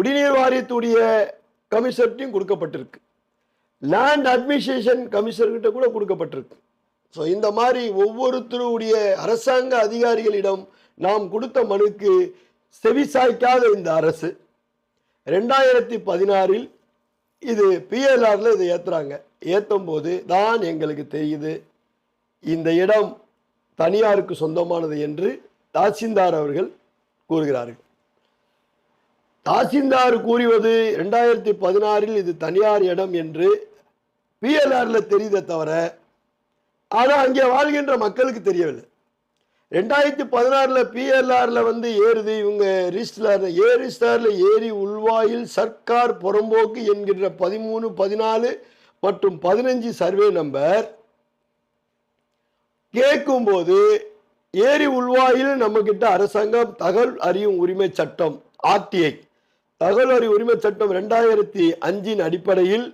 குடிநீர் வாரியத்துடைய கமிஷனர்ட்டையும் கொடுக்கப்பட்டிருக்கு. Land administration கமிஷனர்கிட்ட கூட கொடுக்கப்பட்டிருக்கு. ஸோ இந்த மாதிரி ஒவ்வொருத்தருடைய அரசாங்க அதிகாரிகளிடம் நாம் கொடுத்த மனுக்கு செவிசாய்க்காத இந்த அரசு ரெண்டாயிரத்தி பதினாறில் இது பிஎல்ஆரில் இதை ஏற்றுறாங்க ஏற்றும் போது தான் எங்களுக்கு தெரியுது இந்த இடம் தனியாருக்கு சொந்தமானது என்று தாசில்தார் அவர்கள் கூறுகிறார்கள். தாசில்தார் கூறுவது ரெண்டாயிரத்தி பதினாறில் இது தனியார் இடம் என்று பிஎல்ஆரில் தெரியுதே தவிர ஆனால் அங்கே வாழ்கின்ற மக்களுக்கு தெரியவில்லை. ரெண்டாயிரத்தி பதினாறில் பிஎல்ஆரில் வந்து ஏறுது இவங்க ரிஜிஸ்டர் ஏ ரிஜிஸ்டரில் ஏறி உள்வாயில் சர்க்கார் புறம்போக்கு என்கின்ற பதிமூணு பதினாலு மற்றும் பதினஞ்சு சர்வே நம்பர் கேட்கும்போது ஏரி உள்வாயில் நம்மக்கிட்ட அரசாங்கம் தகவல் அறியும் உரிமை சட்டம் ஆர்டிஐ தகவல் உரிமை சட்டம் ரெண்டாயிரத்தி அஞ்சின் அடிப்படையில்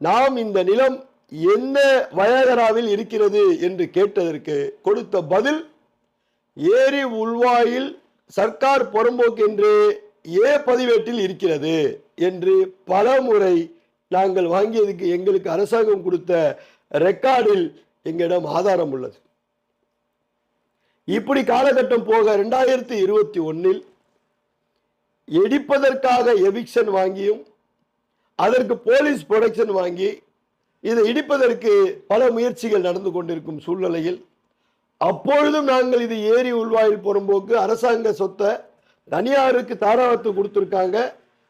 நாம் இந்த நிலம் என்ன வயகராவில் இருக்கிறது என்று கேட்டதற்கு கொடுத்த பதில் ஏரி உள்வாயில் சர்க்கார் புறம்போக்கு என்று ஏ பதிவேட்டில் இருக்கிறது என்று பல முறை நாங்கள் வாங்கியதுக்கு எங்களுக்கு அரசாங்கம் கொடுத்த ரெக்கார்டில் எங்களிடம் ஆதாரம் உள்ளது. இப்படி காலகட்டம் போக ரெண்டாயிரத்தி இருபத்தி ஒன்னில் இடிப்பதற்காக எவிக்ஷன் வாங்கியும் அதற்கு போலீஸ் ப்ரொடெக்ஷன் வாங்கி இதை இடிப்பதற்கு பல முயற்சிகள் நடந்து கொண்டிருக்கும் சூழ்நிலையில் அப்பொழுதும் நாங்கள் இது ஏரி உள்வாயில் போகும்போக்கு அரசாங்க சொத்தை தனியாருக்கு தாராளத்து கொடுத்துருக்காங்க.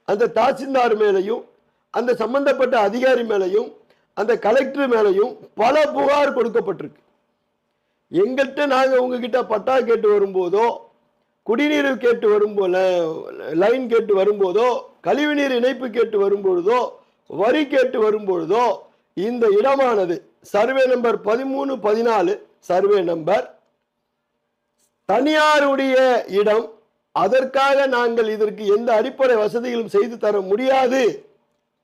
அந்த தாசில்தார் மேலையும் அந்த சம்பந்தப்பட்ட அதிகாரி மேலையும் அந்த கலெக்டர் மேலையும் பல புகார் கொடுக்கப்பட்டிருக்கு. எங்கள்கிட்ட நாங்கள் உங்ககிட்ட பட்டா கேட்டு வரும்போதோ குடிநீர் கேட்டு வரும்போல லைன் கேட்டு வரும்போதோ கழிவுநீர் இணைப்பு கேட்டு வரும்பொழுதோ வரி கேட்டு வரும்பொழுதோ இந்த இடமானது சர்வே நம்பர் பதிமூணு பதினாலு சர்வே நம்பர் தனியாருடைய இடம் அதற்காக நாங்கள் இதற்கு எந்த அடிப்படை வசதிகளும் செய்து தர முடியாது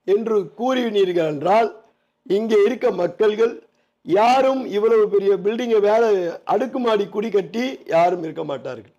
என்று கூறினீர்கள் என்றால் இங்கே இருக்க மக்கள்கள் யாரும் இவ்வளவு பெரிய பில்டிங்கை வேலை அடுக்குமாடி குடி கட்டி யாரும் இருக்க மாட்டார்கள்.